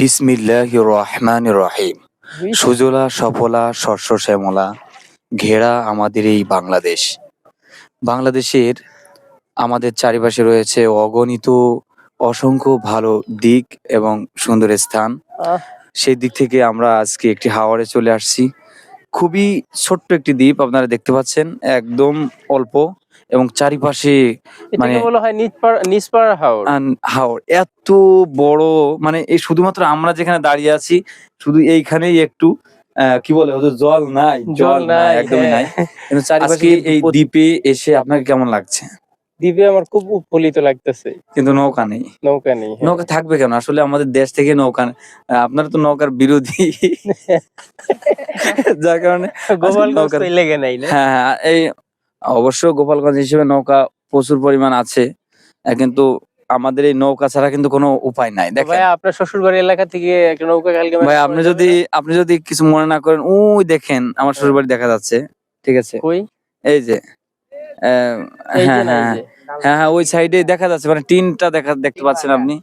বিসমিল্লাহ রহমান রহিম। সুজলা সফলা শস্য শ্যামলা ঘেরা আমাদের এই বাংলাদেশ। বাংলাদেশের আমাদের চারিপাশে রয়েছে অগণিত অসংখ্য ভালো দিক এবং সুন্দর স্থান। সেই দিক থেকে আমরা আজকে একটি হাওড়ে চলে আসছি। খুবই ছোট্ট একটি দ্বীপ আপনারা দেখতে পাচ্ছেন একদম অল্প। এবং চারিপাশে মানে- বলা হয় নিচপাড়া হাওর। হাওড় এত বড় মানে এই শুধুমাত্র আমরা যেখানে দাঁড়িয়ে আছি শুধু এইখানেই একটু কি বলে ওদের জল নাই জল নাই একদমই নাই। হ্যাঁ। কিন্তু চারিপাশে এই দ্বীপে এসে আপনাকে কেমন লাগছে? দ্বীপে আমার খুব উৎফুল্লিত লাগতেছে। কিন্তু নৌকা নেই। নৌকা নেই হ্যাঁ। নৌকা থাকবে কেন? আসলে আমাদের দেশ থেকে নৌকা নেই। আপনারা তো নৌকার বিরোধী। যার কারণে নৌকার- লেগে নাই না? হ্যাঁ হ্যাঁ, এই অবশ্য গোপালগঞ্জ হিসেবে নৌকা প্রচুর পরিমাণ আছে কিন্তু আমাদের এই নৌকা ছাড়া কিন্তু কোনো উপায় নাই। দেখেন। ভাই আপনার শ্বশুরবাড়ি এলাকা থেকে একটা নৌকা কালকে ভাই আপনি যদি আপনি যদি কিছু মনে না করেন ওই দেখেন আমার শ্বশুরবাড়ি দেখা যাচ্ছে ঠিক আছে? ওই এই যে আহ, হ্যাঁ হ্যাঁ। হ্যাঁ হ্যাঁ ওই সাইডে দেখা যাচ্ছে মানে টিনটা দেখা দেখতে পাচ্ছেন আপনি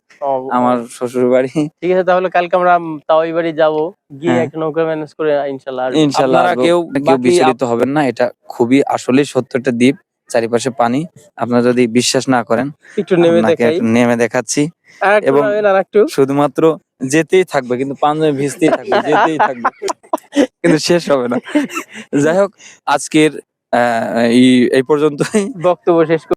আমার শ্বশুর বাড়ি ঠিক আছে তাহলে কালকে আমরা তাওই বাড়ি যাব গিয়ে হ্যাঁ। একটা নৌকা ম্যানেজ করে ইনশাল্লাহ আসব। ইনশাল্লাহ কেউ কেউ বিচলিত হবেন না এটা খুবই আসলে সত্য একটা দ্বীপ চারিপাশে পানি। আপনারা যদি বিশ্বাস না করেন একটু নেমে দেখাই। নেমে দেখাচ্ছি। এবং- আর একটু। শুধুমাত্র যেতেই থাকবে কিন্তু পাঞ্জাবি ভিজতেই থাকবে যেতেই থাকবে। কিন্তু শেষ হবে না। যাই হোক আজকের আহ, এই এই পর্যন্তই। বক্তব্য শেষ